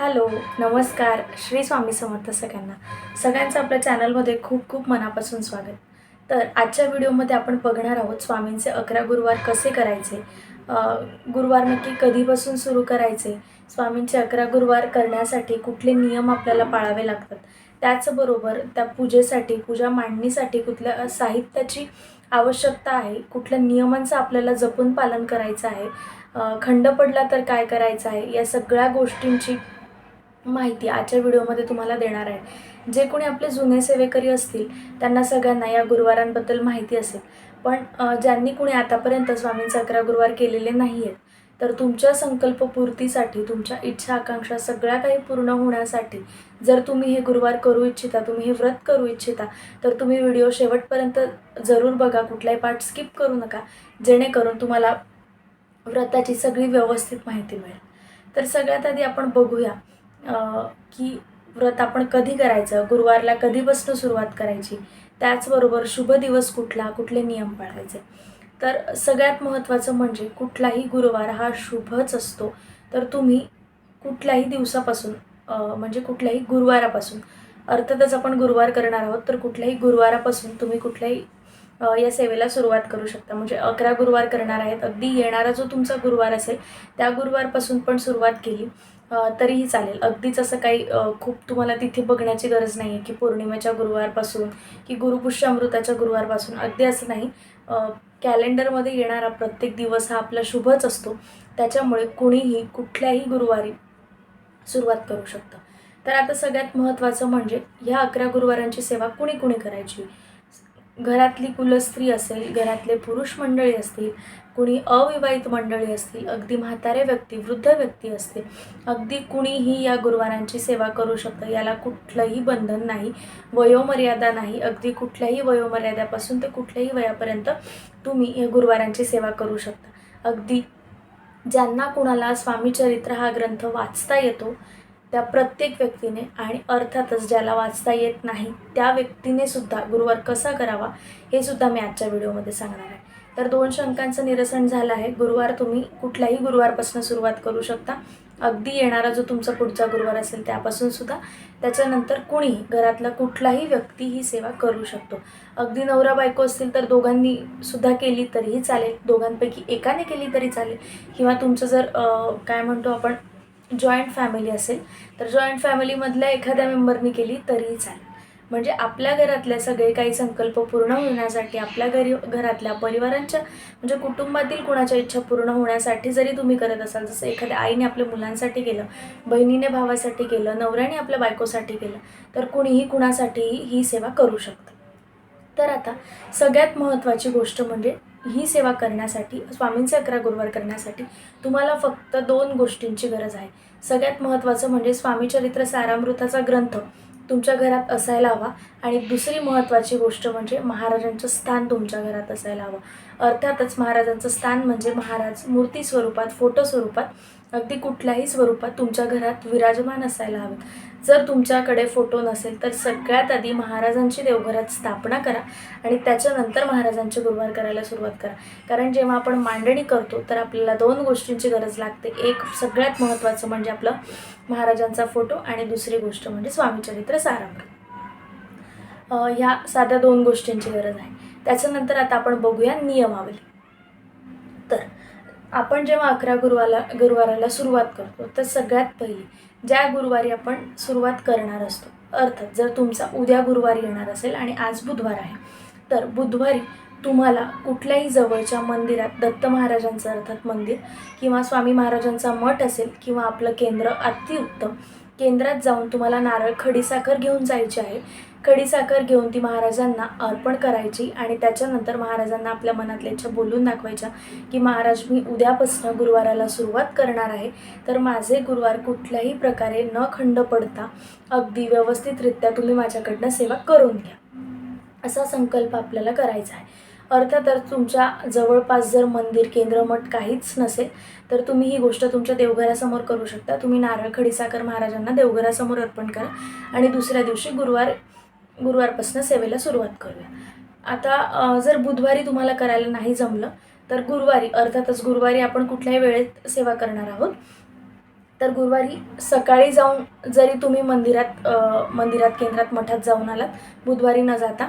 Hello नमस्कार श्री स्वामी समर्थ सगळ्यांना. सगळ्यांचं आपल्या चॅनलमध्ये खूप खूप मनापासून स्वागत. तर आजच्या व्हिडिओमध्ये आपण बघणार आहोत स्वामींचे अकरा गुरुवार कसे करायचे गुरुवार नक्की कधीपासून सुरू करायचे स्वामींचे अकरा गुरुवार करण्यासाठी कुठले नियम आपल्याला पाळावे लागतात. त्याचबरोबर त्या पूजेसाठी पूजा मांडणीसाठी कुठल्या साहित्याची आवश्यकता आहे कुठल्या नियमांचं आपल्याला जपून पालन करायचं आहे खंड पडला तर काय करायचं आहे या सगळ्या गोष्टींची माहिती आजच्या व्हिडिओमध्ये तुम्हाला देणार आहे. जे कोणी आपले जुने सेवेकरी असतील त्यांना सगळ्यांना या गुरुवारांबद्दल माहिती असेल. पण ज्यांनी कोणी आतापर्यंत स्वामींचा अकरा गुरुवार केलेले नाही आहेत तर तुमच्या संकल्पपूर्तीसाठी तुमच्या इच्छा आकांक्षा सगळ्या काही पूर्ण होण्यासाठी जर तुम्ही हे गुरुवार करू इच्छिता तुम्ही हे व्रत करू इच्छिता तर तुम्ही व्हिडिओ शेवटपर्यंत जरूर बघा कुठलाही पार्ट स्किप करू नका. जेणेकरून तुम्हाला व्रताची सगळी व्यवस्थित माहिती मिळेल. तर सगळ्यात आधी आपण बघूया की व्रत आपण कधी करायचं? गुरुवारला कधीपासून सुरुवात करायची? त्याचबरोबर शुभ दिवस कुठला? कुठले नियम पाळायचे? तर सगळ्यात महत्त्वाचं म्हणजे कुठलाही गुरुवार हा शुभच असतो. तर तुम्ही कुठल्याही दिवसापासून म्हणजे कुठल्याही गुरुवारापासून अर्थातच आपण गुरुवार करणार आहोत तर कुठल्याही गुरुवारापासून तुम्ही कुठल्याही या सेवेला सुरुवात करू शकता. म्हणजे अकरा गुरुवार करणार आहेत. अगदी येणारा जो तुमचा गुरुवार असेल त्या गुरुवारपासून पण सुरुवात केली. तरीही चालेल. अगदीच असं काही खूप तुम्हाला तिथे बघण्याची गरज नाही आहे की पौर्णिमेच्या गुरुवारपासून की गुरुपुष्यामृताच्या गुरुवारपासून. अगदी असं नाही. कॅलेंडरमध्ये येणारा प्रत्येक दिवस हा आपला शुभच असतो. त्याच्यामुळे कुणीही कुठल्याही गुरुवारी सुरुवात करू शकतं. तर आता सगळ्यात महत्त्वाचं म्हणजे ह्या अकरा गुरुवारांची सेवा कुणी कुणी करायची? घरातली कुलस्त्री असेल घरातले पुरुष मंडळी असतील कुणी अविवाहित मंडळी असतील अगदी म्हातारे व्यक्ती वृद्ध व्यक्ती असतील अगदी कुणीही या गुरुवारांची सेवा करू शकतं याला कुठलंही बंधन नाही वयोमर्यादा नाही अगदी कुठल्याही वयोमर्यादापासून ते कुठल्याही वयापर्यंत तुम्ही या गुरुवारांची सेवा करू शकता. अगदी ज्यांना कुणाला स्वामीचरित्र हा ग्रंथ वाचता येतो त्या प्रत्येक व्यक्तीने आणि अर्थातच ज्याला वाचता येत नाही त्या व्यक्तीने सुद्धा गुरुवार कसा करावा हे सुद्धा मी आजच्या व्हिडिओमध्ये सांगणार आहे. तर दोन शंकांचं निरसन झालं आहे. गुरुवार तुम्ही कुठल्याही गुरुवारपासून सुरुवात करू शकता. अगदी येणारा जो तुमचा पुढचा गुरुवार असेल त्यापासून सुद्धा. त्याच्यानंतर कुणीही घरातला कुठलाही व्यक्ती ही सेवा करू शकतो. अगदी नवरा बायको असतील तर दोघांनी सुद्धा केली तरीही चालेल. दोघांपैकी एकाने केली तरी चालेल. किंवा तुमचं जर काय म्हणतो आपण जॉईंट फॅमिली असेल तर जॉईंट फॅमिलीमधल्या एखाद्या मेंबरनी केली तरीही चालेल. म्हणजे आपल्या घरातल्या सगळे काही संकल्प पूर्ण होण्यासाठी आपल्या घरी घरातल्या परिवारांच्या म्हणजे कुटुंबातील कुणाच्या इच्छा पूर्ण होण्यासाठी जरी तुम्ही करत असाल जसं एखाद्या आईने आपल्या मुलांसाठी केलं बहिणीने भावासाठी केलं नवऱ्याने आपल्या बायकोसाठी केलं तर कुणीही कुणासाठीही ही सेवा करू शकतं. तर आता सगळ्यात महत्त्वाची गोष्ट म्हणजे ही सेवा करण्यासाठी स्वामींचे अकरा गुरुवार करण्यासाठी तुम्हाला फक्त दोन गोष्टींची गरज आहे. सगळ्यात महत्त्वाचं म्हणजे स्वामीचरित्र सारामृताचा ग्रंथ. तुमच्या घरात असायला हवा. आणि दुसरी महत्त्वाची गोष्ट म्हणजे महाराजांचं स्थान तुमच्या घरात असायला हवं. अर्थातच महाराजांचं स्थान म्हणजे महाराज मूर्ती स्वरूपात फोटो स्वरूपात अगदी कुठल्याही स्वरूपात तुमच्या घरात विराजमान असायला हवेत. जर तुमच्याकडे फोटो नसेल तर सगळ्यात आधी महाराजांची देवघरात स्थापना करा आणि त्याच्यानंतर महाराजांचे गुरुवार करायला सुरुवात करा. कारण जेव्हा आपण मांडणी करतो तर आपल्याला दोन गोष्टींची गरज लागते. एक सगळ्यात महत्त्वाचं म्हणजे आपलं महाराजांचा फोटो आणि दुसरी गोष्ट म्हणजे स्वामीचरित्र सारामृत. ह्या साध्या दोन गोष्टींची गरज आहे. त्याच्यानंतर आता आपण बघूया नियमावली. तर आपण जेव्हा अकरा गुरुवाला गुरुवाराला सुरुवात करतो तर सगळ्यात पहिली ज्या गुरुवारी आपण सुरुवात करणार असतो अर्थात जर तुमचा उद्या गुरुवार येणार असेल आणि आज बुधवार आहे तर बुधवारी तुम्हाला कुठल्याही जवळच्या मंदिरात दत्त महाराजांचं अर्थात मंदिर किंवा स्वामी महाराजांचा मठ असेल किंवा आपलं केंद्र अतिउत्तम केंद्रात जाऊन तुम्हाला नारळ खडीसाखर घेऊन जायची आहे खडीसाखर घेऊन ती महाराजांना अर्पण करायची आणि त्याच्यानंतर महाराजांना आपल्या मनातल्या इच्छा बोलून दाखवायच्या की महाराज मी उद्यापासून गुरुवाराला सुरुवात करणार आहे. तर माझे गुरुवार कुठल्याही प्रकारे न खंड पडता अगदी व्यवस्थितरित्या तुम्ही माझ्याकडनं सेवा करून घ्या. असा संकल्प आपल्याला करायचा आहे. अर्थातच तुमच्या जवळपास जर मंदिर केंद्र मठ काहीच नसेल तर तुम्ही ही गोष्ट तुमच्या देवघरासमोर करू शकता. तुम्ही नारळ खडीसाखर महाराजांना देवघरासमोर अर्पण करा आणि दुसऱ्या दिवशी गुरुवार गुरुवारपासून सेवेला सुरुवात करूया. आता जर बुधवारी तुम्हाला करायला नाही जमलं तर गुरुवारी अर्थातच गुरुवारी आपण कुठल्याही वेळेत सेवा करणार आहोत. तर गुरुवारी सकाळी जाऊन जरी तुम्ही मंदिरात मंदिरात केंद्रात मठात जाऊन आलात बुधवारी न जाता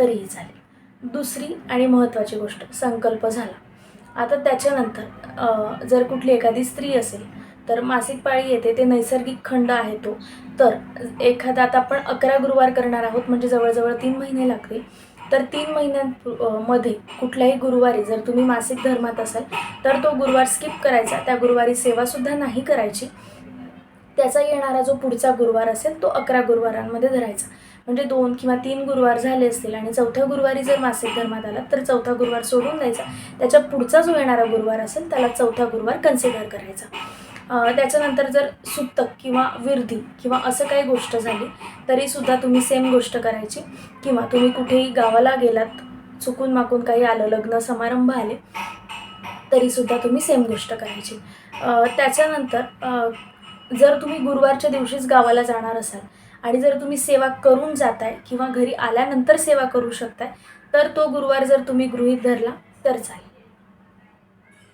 तरीही चालेल. दुसरी आणि महत्त्वाची गोष्ट संकल्प झाला. आता त्याच्यानंतर जर कुठली एखादी स्त्री असेल तर मासिक पाळी येते ते नैसर्गिक खंड आहे तो. तर एखादा आता आपण अकरा गुरुवार करणार आहोत म्हणजे जवळजवळ तीन महिने लागतील. तर तीन महिन्यांमध्ये कुठल्याही गुरुवारी जर तुम्ही मासिक धर्मात असाल तर तो गुरुवार स्किप करायचा. त्या गुरुवारी सेवासुद्धा नाही करायची. त्याचा येणारा जो पुढचा गुरुवार असेल तो अकरा गुरुवारांमध्ये धरायचा. म्हणजे दोन किंवा तीन गुरुवार झाले असतील आणि चौथ्या गुरुवारी जर मासिक धर्मात आला तर चौथा गुरुवार सोडून द्यायचा. त्याच्या पुढचा जो येणारा गुरुवार असेल त्याला चौथा गुरुवार कन्सिडर करायचा. त्याच्यानंतर जर सुतक किंवा विरधी किंवा असं काही गोष्ट झाली तरीसुद्धा तुम्ही सेम गोष्ट करायची. किंवा तुम्ही कुठेही गावाला गेलात चुकून माकून काही आलं लग्न समारंभ आले तरीसुद्धा तुम्ही सेम गोष्ट करायची. त्याच्यानंतर जर तुम्ही गुरुवारच्या दिवशीच गावाला जाणार असाल आणि जर तुम्ही सेवा करून जाताय किंवा घरी आल्यानंतर सेवा करू शकताय तर तो गुरुवार जर तुम्ही गृहीत धरला तर चालेल.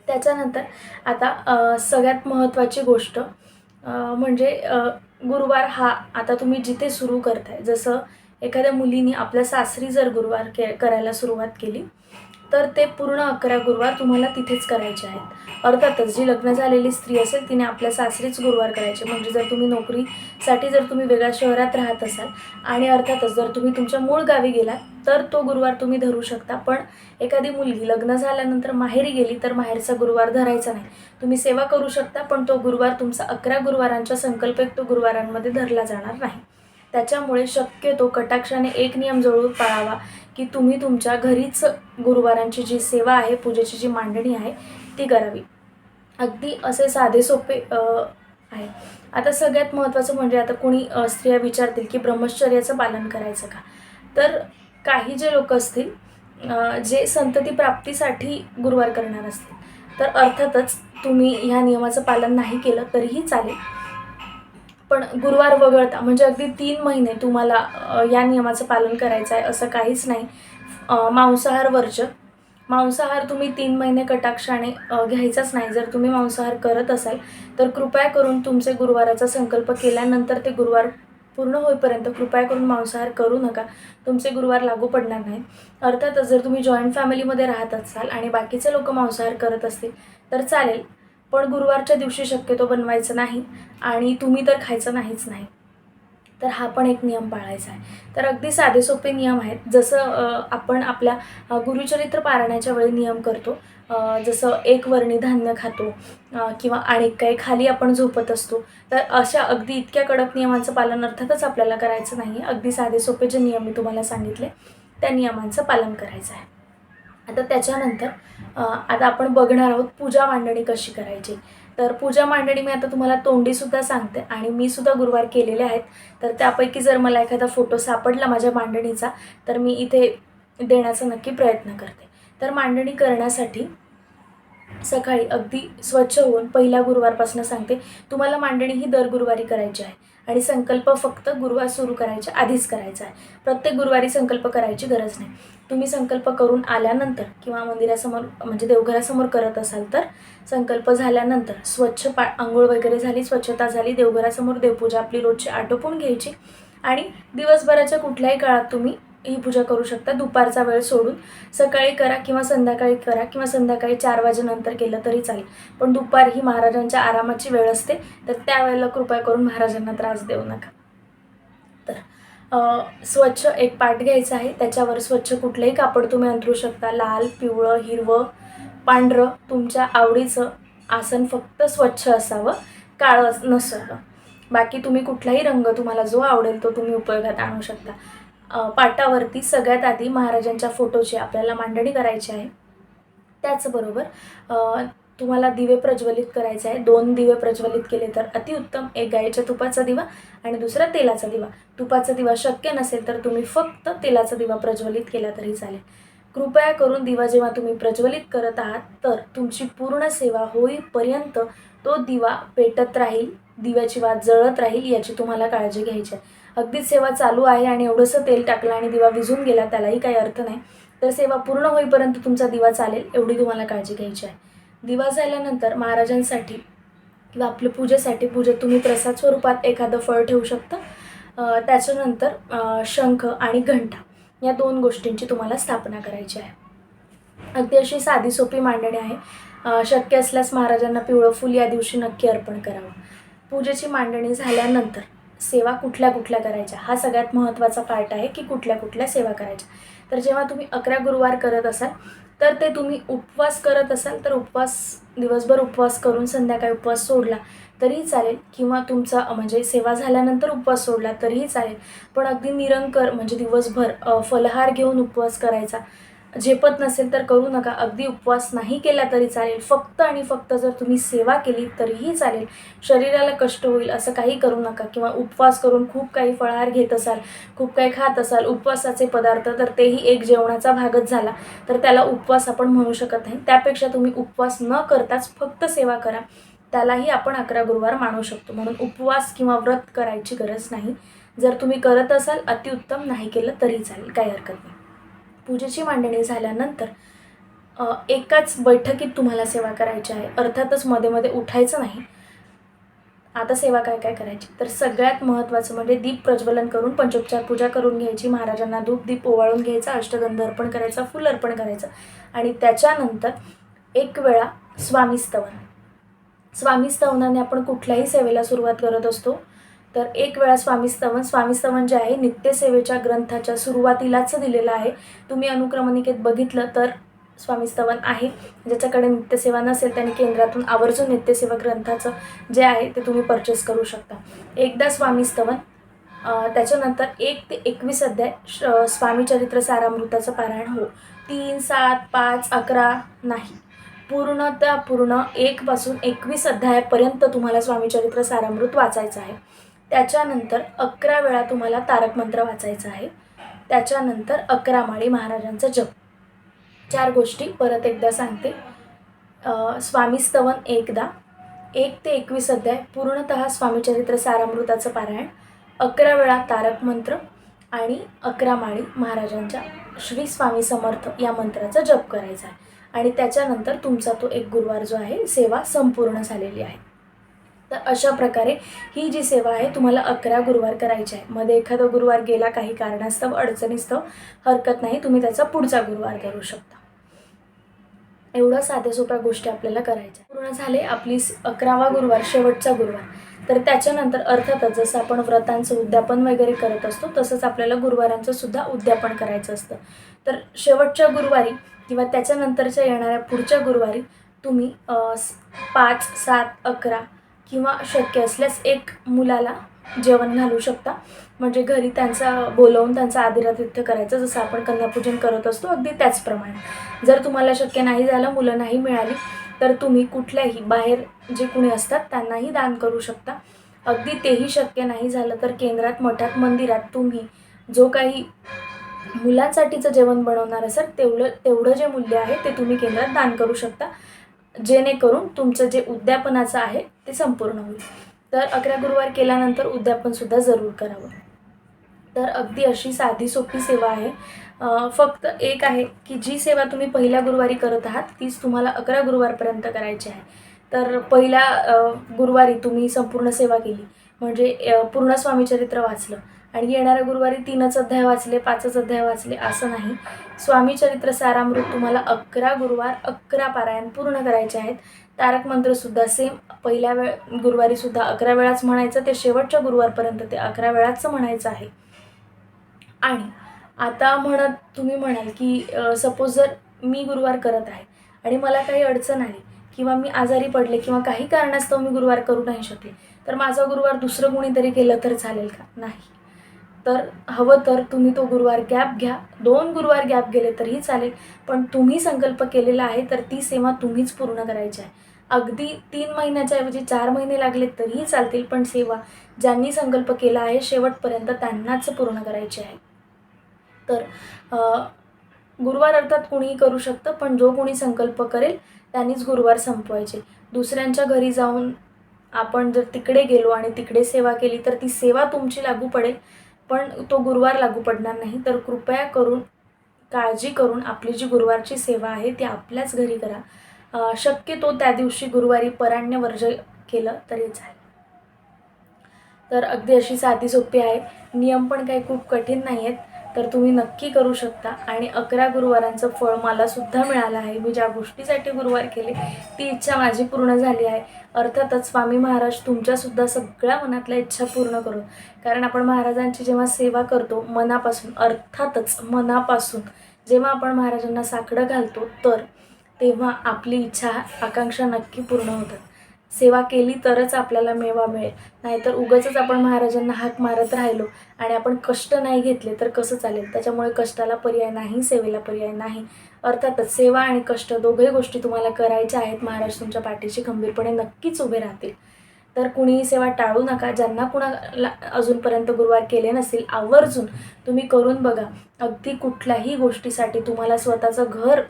त्याच्यानंतर आता सगळ्यात महत्त्वाची गोष्ट म्हणजे गुरुवार हा आता तुम्ही जिथे सुरू करताय जसं एखाद्या मुलीने आपल्या सासरी जर गुरुवार के करायला सुरुवात केली तर ते पूर्ण अकरा गुरुवार तुम्हाला तिथेच करायचे आहेत. अर्थातच जी लग्न झालेली स्त्री असेल तिने आपल्या सासरीच गुरुवार करायचे. म्हणजे जर तुम्ही नोकरीसाठी जर तुम्ही वेगळ्या शहरात राहत असाल आणि अर्थातच जर तुम्ही तुमच्या मूळ गावी गेलात तर तो गुरुवार तुम्ही धरू शकता. पण एखादी मुलगी लग्न झाल्यानंतर माहेरी गेली तर माहेरचा गुरुवार धरायचा नाही. तुम्ही सेवा करू शकता पण तो गुरुवार तुमचा अकरा गुरुवारांच्या संकल्पयुक्त गुरुवारांमध्ये धरला जाणार नाही. त्याच्यामुळे शक्यतो कटाक्षाने एक नियम जरूर पाळावा की तुम्ही तुमच्या घरीच गुरुवारांची जी सेवा आहे पूजेची जी मांडणी आहे ती करावी. अगदी असे साधे सोपे आहे. आता सगळ्यात महत्त्वाचं म्हणजे आता कोणी स्त्रिया विचारतील की ब्रह्मचर्याचं पालन करायचं का? तर काही जे लोक असतील जे संतती प्राप्तीसाठी गुरुवार करणार असतील तर अर्थातच तुम्ही ह्या नियमाचं पालन नाही केलं तरीही चालेल. पण गुरुवार वगळता म्हणजे अगदी तीन महिने तुम्हाला या नियमाचं पालन करायचं आहे असं काहीच नाही. मांसाहार वर्ज. मांसाहार तुम्ही तीन महिने कटाक्षाने घ्यायचाच नाही. जर तुम्ही मांसाहार करत असाल तर कृपया करून तुमचे गुरुवाराचा संकल्प केल्यानंतर ते गुरुवार पूर्ण होईपर्यंत कृपया करून मांसाहार करू नका. तुमचे गुरुवार लागू पडणार नाही. अर्थातच जर तुम्ही जॉईंट फॅमिलीमध्ये राहत असाल आणि बाकीचे लोक मांसाहार करत असतील तर चालेल. पण गुरुवारच्या दिवशी शक्यतो बनवायचं नाही आणि तुम्ही तर खायचं नाहीच नाही. तर हा पण एक नियम पाळायचा आहे. तर अगदी साधे सोपे नियम आहेत. जसं आपण आपल्या गुरुचरित्र पारायणाच्या वेळी नियम करतो. जसं एक वर्णी धान्य खातो किंवा आणि काही खाली आपण झोपत असतो. तर अशा अगदी इतक्या कडक नियमांचं पालन अर्थातच आपल्याला करायचं नाही अगदी साधे सोपे जे नियम मी तुम्हाला सांगितले त्या नियमांचं पालन करायचं आहे. आता त्याच्यानंतर आता आपण बघणार आहोत पूजा मांडणी कशी करायची. तर पूजा मांडणी मी आता तुम्हाला तोंडीसुद्धा सांगते आणि मी सुद्धा गुरुवार केलेले आहेत. तर त्यापैकी जर मला एखादा फोटो सापडला माझ्या मांडणीचा तर मी इथे देण्याचा नक्की प्रयत्न करते. तर मांडणी करण्यासाठी सकाळी अगदी स्वच्छ होऊन पहिल्या गुरुवारपासून सांगते तुम्हाला मांडणी ही दर गुरुवारी करायची आहे. आणि संकल्प फक्त गुरुवार सुरू करायच्या आधीच करायचा आहे. प्रत्येक गुरुवारी संकल्प करायची गरज नाही. तुम्ही संकल्प करून आल्यानंतर किंवा मंदिरासमोर म्हणजे देवघरासमोर करत असाल तर संकल्प झाल्यानंतर स्वच्छ पा आंघोळ वगैरे झाली स्वच्छता झाली देवघरासमोर देवपूजा आपली रोजची आटोपून घ्यायची आणि दिवसभराच्या कुठल्याही काळात तुम्ही ही पूजा करू शकता. दुपारचा वेळ सोडून सकाळी करा किंवा संध्याकाळी करा किंवा संध्याकाळी चार वाजेनंतर केलं तरी चालेल. पण दुपार ही महाराजांच्या आरामाची वेळ असते. तर त्यावेळेला कृपया करून महाराजांना त्रास देऊ नका. तर स्वच्छ एक पाट घ्यायचा आहे. त्याच्यावर स्वच्छ कुठलंही कापड तुम्ही अंथरू शकता. लाल पिवळं हिरवं पांढरं तुमच्या आवडीचं आसन फक्त स्वच्छ असावं. काळं नसावं. बाकी तुम्ही कुठलाही रंग तुम्हाला जो आवडेल तो तुम्ही उपयोगात आणू शकता. पाटावरती सगळ्यात आधी महाराजांच्या फोटोची आपल्याला मांडणी करायची आहे. त्याचबरोबर तुम्हाला दिवे प्रज्वलित करायचे आहे. दोन दिवे प्रज्वलित केले तर अतिउत्तम एक गाईच्या तुपाचा दिवा आणि दुसरा तेलाचा दिवा. तुपाचा दिवा शक्य नसेल तर तुम्ही फक्त तेलाचा दिवा प्रज्वलित केला तरी चालेल. कृपया करून दिवा जेव्हा तुम्ही प्रज्वलित करत आहात तर तुमची पूर्ण सेवा होईपर्यंत तो दिवा पेटत राहील दिव्याची वात जळत राहील याची तुम्हाला काळजी घ्यायची आहे. अगदीच सेवा चालू आहे आणि एवढंसं तेल टाकलं आणि दिवा विझून गेला त्यालाही काही अर्थ नाही. तर सेवा पूर्ण होईपर्यंत तुमचा दिवा चालेल एवढी तुम्हाला काळजी घ्यायची आहे. दिवा झाल्यानंतर महाराजांसाठी किंवा आपल्या पूजेसाठी पूजेत तुम्ही प्रसाद स्वरूपात एखादं फळ ठेवू शकता. त्याच्यानंतर शंख आणि घंटा या दोन गोष्टींची तुम्हाला स्थापना करायची आहे. अगदी अशी साधी सोपी मांडणी आहे. शक्य असल्यास महाराजांना पिवळं फूल या दिवशी नक्की अर्पण करावं. पूजेची मांडणी झाल्यानंतर सेवा कुठल्या कुठल्या करायच्या? हा सगळ्यात महत्त्वाचा पार्ट आहे की कुठल्या कुठल्या सेवा करायच्या. तर जेव्हा तुम्ही अकरा गुरुवार करत असाल तर ते तुम्ही उपवास करत असाल तर उपवास दिवसभर उपवास करून संध्याकाळी उपवास सोडला तरीही चालेल. किंवा तुमचा म्हणजे सेवा झाल्यानंतर उपवास सोडला तरीही चालेल. पण अगदी निरंकर म्हणजे दिवसभर फलहार घेऊन उपवास करायचा. झेपत नसेल तर करू नका. अगदी उपवास नाही केला तरी चालेल. फक्त आणि फक्त जर तुम्ही सेवा केली तरीही चालेल. शरीराला कष्ट होईल असं काही करू नका किंवा उपवास करून खूप काही फळाहार घेत असाल खूप काही खात असाल उपवासाचे पदार्थ तर तेही एक जेवणाचा भागच झाला. तर त्याला उपवास आपण म्हणू शकत नाही. त्यापेक्षा तुम्ही उपवास न करताच फक्त सेवा करा. त्यालाही आपण अकरा गुरुवार मानू शकतो. म्हणून उपवास किंवा व्रत करायची गरज नाही. जर तुम्ही करत असाल अतिउत्तम नाही केलं तरी चालेल. काही हरकत नाही. पूजेची मांडणी झाल्यानंतर एकाच बैठकीत तुम्हाला सेवा करायची आहे. अर्थातच मध्ये मध्ये उठायचं नाही. आता सेवा काय काय करायची? तर सगळ्यात महत्त्वाचं म्हणजे दीप प्रज्वलन करून पंचोपचार पूजा करून घ्यायची. महाराजांना धूप दीप ओवाळून घ्यायचा. अष्टगंध अर्पण करायचा. फुल अर्पण करायचं. आणि त्याच्यानंतर एक वेळा स्वामीस्तवन स्वामीस्तवनाने आपण कुठल्याही सेवेला सुरुवात करत असतो. तर एक वेळा स्वामीस्तवन स्वामीस्तवन जे आहे नित्यसेवेच्या ग्रंथाच्या सुरुवातीलाच दिलेलं आहे. तुम्ही अनुक्रमणिकेत बघितलं तर स्वामीस्तवन आहे. ज्याच्याकडे नित्यसेवा नसेल त्यांनी केंद्रातून आवर्जून नित्यसेवा ग्रंथाचं जे आहे ते तुम्ही परचेस करू शकता. एकदा स्वामी स्तवन त्याच्यानंतर एक ते एकवीस अध्याय श- स्वामी चरित्र सारामृताचं पारायण हो तीन सात पाच अकरा नाही. पूर्णतः पूर्ण एकपासून एकवीस अध्यायापर्यंत तुम्हाला स्वामी चरित्र सारामृत वाचायचं आहे. त्याच्यानंतर अकरा वेळा तुम्हाला तारक मंत्र वाचायचा आहे. त्याच्यानंतर अकरा माळी महाराजांचा जप. चार गोष्टी परत एकदा सांगते. स्वामी स्तवन एकदा. एक ते एकवीस अध्याय पूर्णतः स्वामीचरित्र सारामृताचं पारायण. अकरा वेळा तारक मंत्र आणि अकरा माळी महाराजांच्या श्री स्वामी समर्थ या मंत्राचा जप करायचा आहे. आणि त्याच्यानंतर तुमचा तो एक गुरुवार जो आहे सेवा संपूर्ण झालेली आहे. तर अशा प्रकारे ही जी सेवा आहे तुम्हाला अकरा गुरुवार करायची आहे. मध्ये एखादा गुरुवार गेला काही कारणास्तव अडचणीस्तव हरकत नाही तुम्ही त्याचा पुढचा गुरुवार करू शकता. एवढं साध्या सोप्या गोष्टी आपल्याला करायच्या पूर्ण झाले आपली अकरावा गुरुवार शेवटचा गुरुवार. तर त्याच्यानंतर अर्थातच जसं आपण व्रतांचं उद्यापन वगैरे करत असतो तसंच आपल्याला गुरुवारांचं सुद्धा उद्यापन करायचं असतं. तर शेवटच्या गुरुवारी किंवा त्याच्यानंतरच्या येणाऱ्या पुढच्या गुरुवारी तुम्ही पाच सात अकरा किंवा शक्य असल्यास एक मुलाला जेवण घालू शकता. म्हणजे घरी त्यांचा बोलवून त्यांचा आदिरातिथ्य करायचं जसं आपण कन्यापूजन करत असतो अगदी त्याचप्रमाणे. जर तुम्हाला शक्य नाही झालं मुलं नाही मिळाली तर तुम्ही कुठल्याही बाहेर जे कुणी असतात त्यांनाही दान करू शकता. अगदी तेही शक्य नाही झालं तर केंद्रात मठात मंदिरात तुम्ही जो काही मुलांसाठीचं जेवण बनवणार असेल तेवढं तेवढं जे मूल्य आहे ते तुम्ही केंद्रात दान करू शकता. जेणेकरून तुमचं जे उद्यापनाचं आहे ते संपूर्ण होईल. तर अकरा गुरुवार केल्यानंतर उद्यापनसुद्धा जरूर करावं. तर अगदी अशी साधी सोपी सेवा आहे. फक्त एक आहे की जी सेवा तुम्ही पहिल्या गुरुवारी करत आहात तीच तुम्हाला अकरा गुरुवारपर्यंत करायची आहे. तर पहिल्या गुरुवारी तुम्ही संपूर्ण सेवा केली. म्हणजे पूर्ण स्वामीचरित्र वाचलं. आणि येणाऱ्या गुरुवारी तीनच अध्याय वाचले पाचच अध्याय वाचले असं नाही. स्वामी चरित्र सारामृत तुम्हाला अकरा गुरुवार अकरा पारायण पूर्ण करायचे आहेत. तारक मंत्रसुद्धा सेम पहिल्या वेळ गुरुवारीसुद्धा अकरा वेळाच म्हणायचं ते शेवटच्या गुरुवारपर्यंत ते अकरा वेळाच म्हणायचं आहे. आणि आता म्हणत तुम्ही म्हणाल की सपोज जर मी गुरुवार करत आहे आणि मला काही अडचण आली किंवा मी आजारी पडले किंवा काही कारणास्तव मी गुरुवार करू नाही शकले तर माझा गुरुवार दुसरं कोणीतरी केलं तर चालेल का? नाही. तर हवं तर तुम्ही तो गुरुवार गॅप घ्या. दोन गुरुवार गॅप गेले तरीही चालेल. पण तुम्ही संकल्प केलेला आहे तर ती सेवा तुम्हीच पूर्ण करायची आहे. अगदी तीन महिन्याच्या ऐवजी चार महिने लागले तरीही चालतील पण सेवा ज्यांनी संकल्प केला आहे शेवटपर्यंत त्यांनाच पूर्ण करायची आहे. तर गुरुवार अर्थात कुणीही करू शकतं पण जो कोणी संकल्प करेल त्यांनीच गुरुवार संपवायचे. दुसऱ्यांच्या घरी जाऊन आपण जर तिकडे गेलो आणि तिकडे सेवा केली तर ती सेवा तुमची लागू पडेल. पण तो गुरुवार लागू पडणार नाही. तर कृपया करून काळजी करून आपली जी गुरुवारची सेवा आहे ती आपल्याच घरी करा. शक्यतो त्या दिवशी गुरुवारी पराण्य वर्ज केलं तरी चालेल. तर अगदी अशी साधी सोपी आहे. नियम पण काही खूप कठीण नाही आहेत तर तुम्ही नक्की करू शकता. आणि अकरा गुरुवारांचं फळ मला सुद्धा मिळालं आहे. मी ज्या गोष्टीसाठी गुरुवार केले ती इच्छा माझी पूर्ण झाली आहे. अर्थातच स्वामी महाराज तुमच्यासुद्धा सगळ्या मनातल्या इच्छा पूर्ण करू कारण आपण महाराजांची जेव्हा सेवा करतो मनापासून अर्थातच मनापासून जेव्हा आपण महाराजांना साकडं घालतो तर तेव्हा आपली इच्छा आकांक्षा नक्की पूर्ण होतात. सेवा केली तरच आपल्याला मेवा मिळेल. नाहीतर उगाचच आपण महाराजांना हाक मारत राहिलो आणि आपण कष्ट नाही घेतले तर कसं चालेल? त्याच्यामुळे कष्टाला पर्याय नाही सेवेला पर्याय नाही. अर्थातच सेवा आणि कष्ट दोघही गोष्टी तुम्हाला करायच्या आहेत. महाराज तुमच्या पाठीशी खंबीरपणे नक्कीच उभे राहतील. तर कुणीही सेवा टाळू नका. ज्यांना कुणाला अजूनपर्यंत गुरुवार केले नसतील आवर्जून तुम्ही करून बघा. अगदी कुठल्याही गोष्टीसाठी तुम्हाला स्वतःचं घर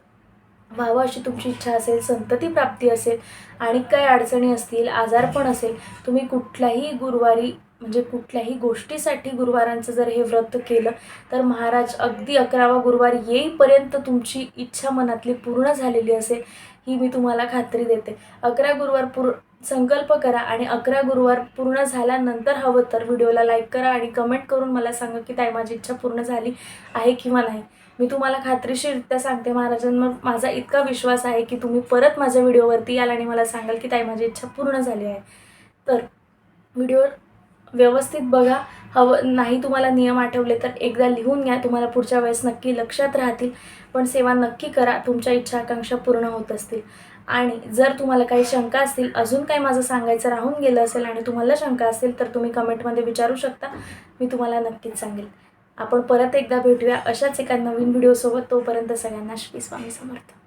व्हावं अशी तुमची इच्छा असेल संतती प्राप्ती असेल आणि काही अडचणी असतील आजारपण असेल तुम्ही कुठल्याही गुरुवारी म्हणजे कुठल्याही गोष्टीसाठी गुरुवारांचं जर हे व्रत केलं तर महाराज अगदी अकरावा गुरुवार येईपर्यंत तुमची इच्छा मनातली पूर्ण झालेली असेल ही मी तुम्हाला खात्री देते. अकरा गुरुवार पूर संकल्प करा आणि अकरा गुरुवार पूर्ण झाल्यानंतर हवं तर व्हिडिओला लाईक करा आणि कमेंट करून मला सांगा की ताई माझी इच्छा पूर्ण झाली आहे किंवा नाही. मी तुम्हाला खात्रीशीररित्या सांगते महाराजांवर माझा इतका विश्वास आहे की तुम्ही परत माझ्या व्हिडिओवरती याल आणि मला सांगाल की ताई माझी इच्छा पूर्ण झाली आहे. तर व्हिडिओ व्यवस्थित बघा. हवं नाही तुम्हाला नियम आठवले तर एकदा लिहून घ्या. तुम्हाला पुढच्या वेळेस नक्की लक्षात राहतील. पण सेवा नक्की करा. तुमच्या इच्छा आकांक्षा पूर्ण होत असतील. आणि जर तुम्हाला काही शंका असतील अजून काही माझं सांगायचं राहून गेलं असेल आणि तुम्हाला शंका असतील तर तुम्ही कमेंटमध्ये विचारू शकता. मी तुम्हाला नक्कीच सांगेल. आपण परत एकदा भेटूया अशाच एका नवीन व्हिडिओसोबत तोपर्यंत सगळ्यांना श्री स्वामी समर्थ.